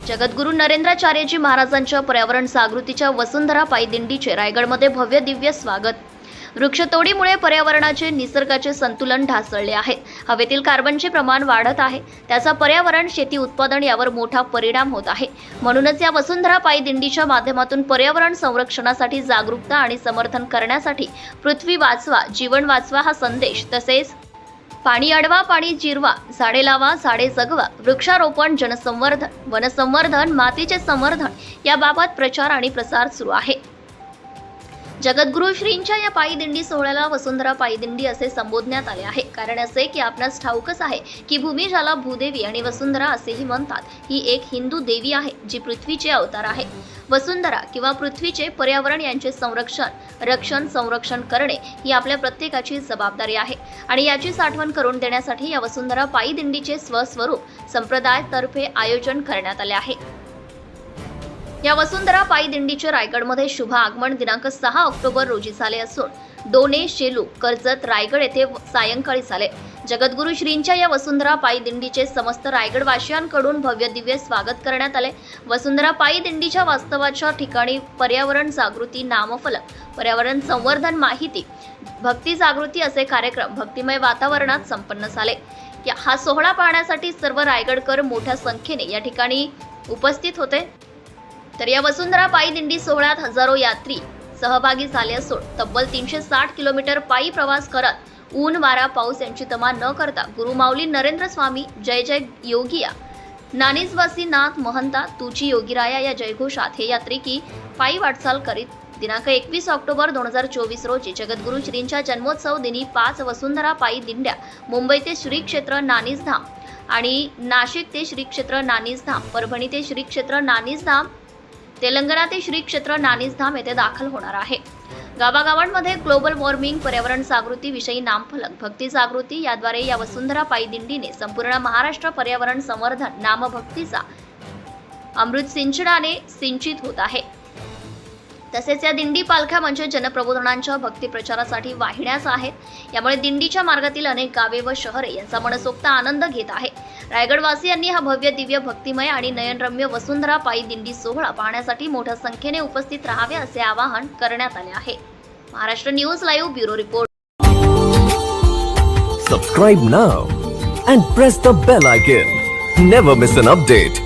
जगद्गुरू नरेंद्राचार्यजी महाराजांच्या पर्यावरण जागृतीच्या वसुंधरा पायी दिंडीचे रायगडमध्ये भव्य दिव्य स्वागत. वृक्षतोडीमुळे पर्यावरणाचे निसर्गाचे संतुलन ढासळले आहे. हवेतील कार्बनचे प्रमाण वाढत आहे. त्याचा पर्यावरण शेती उत्पादन यावर मोठा परिणाम होत आहे. म्हणूनच या वसुंधरा पायी दिंडीच्या माध्यमातून पर्यावरण संरक्षणासाठी जागरूकता आणि समर्थन करण्यासाठी पृथ्वी वाचवा जीवन वाचवा हा संदेश तसेच पाणी अडवा पाणी जिरवा झाडे लावा झाडे जगवा वृक्षारोपण जनसंवर्धन वनसंवर्धन मातीचे संवर्धन याबाबत प्रचार आणि प्रसार सुरू आहे. जगद्गुरु श्रींच्या या पायीदिंडी सोहळ्याला वसुंधरा पायदिंडी असे संबोधण्यात आले आहे. कारण असे की आपणास ठाऊकच आहे की भूमी ज्याला भूदेवी आणि वसुंधरा असेही म्हणतात ही एक हिंदू देवी आहे जी पृथ्वीचे अवतार आहे. वसुंधरा किंवा पृथ्वीचे पर्यावरण यांचे संरक्षण रक्षण संरक्षण करणे ही आपल्या प्रत्येकाची जबाबदारी आहे. आणि याची साठवण करून देण्यासाठी या वसुंधरा पायीदिंडीचे स्वस्वरूप संप्रदायातर्फे आयोजन करण्यात आले आहे. या वसुंधरा पायी दिंडीचे रायगडमध्ये शुभ आगमन दिनांक सहा ऑक्टोबर रोजी झाले असून दोने शेलू कर्जत रायगड येथे सायंकाळी झाले. जगद्गुरू श्रींच्या या वसुंधरा पायी दिंडीचे समस्त रायगडवासियांकडून भव्य दिव्य स्वागत करण्यात आले. वसुंधरा पायी दिंडीच्या वास्तवाच्या ठिकाणी पर्यावरण जागृती नामफलक पर्यावरण संवर्धन माहिती भक्ती जागृती असे कार्यक्रम भक्तिमय वातावरणात संपन्न झाले. या- हा सोहळा पाहण्यासाठी सर्व रायगडकर मोठ्या संख्येने या ठिकाणी उपस्थित होते. तर या वसुंधरा पायी दिंडी सोहळ्यात हजारो यात्री सहभागी झाले असून तब्बल तीनशे साठ किलोमीटर पायी प्रवास करत ऊन वारा पाऊस यांची तमा न करता गुरुमाऊली नरेंद्र स्वामी जय जय योगिया. नानीजवासी नाथ महंता तुची योगीराया या जयघोषात हे यात्रिकी पायी वाटचाल करीत दिनांक एकवीस ऑक्टोबर दोन हजार चोवीस रोजी जगद्गुरू श्रींच्या जन्मोत्सव दिनी पाच वसुंधरा पायी दिंड्या मुंबई ते श्री क्षेत्र नानीजधाम आणि नाशिक ते श्री क्षेत्र नानीजधाम परभणी ते श्री क्षेत्र नानीजधाम तेलंगणातील श्री क्षेत्र नानीजधाम येथे दाखल होणार आहे. गावागावांमध्ये ग्लोबल वॉर्मिंग पर्यावरण जागृती विषयी नामफलक भक्ती जागृती याद्वारे या वसुंधरा पायी दिंडीने संपूर्ण महाराष्ट्र पर्यावरण संवर्धन नामभक्तीचा अमृत सिंचनाने सिंचित होत आहे. तसेच या दिंडी पालख्या म्हणजे जनप्रबोधनांच्या भक्ती प्रचारासाठी वाहिण्याच आहेत. यामुळे दिंडीच्या मार्गातील अनेक गावे व शहरे यांचा मनसोक्त आनंद घेत आहे रायगडवासियांनी हा भव्य दिव्य भक्तिमय आणि नयनरम्य वसुंधरा पायी दिंडी सोहळा पाहण्यासाठी मोठ्या संख्येने उपस्थित राहावे असे आवाहन करण्यात आले आहे. Maharashtra news live bureau report. Subscribe now and press the bell icon never miss an update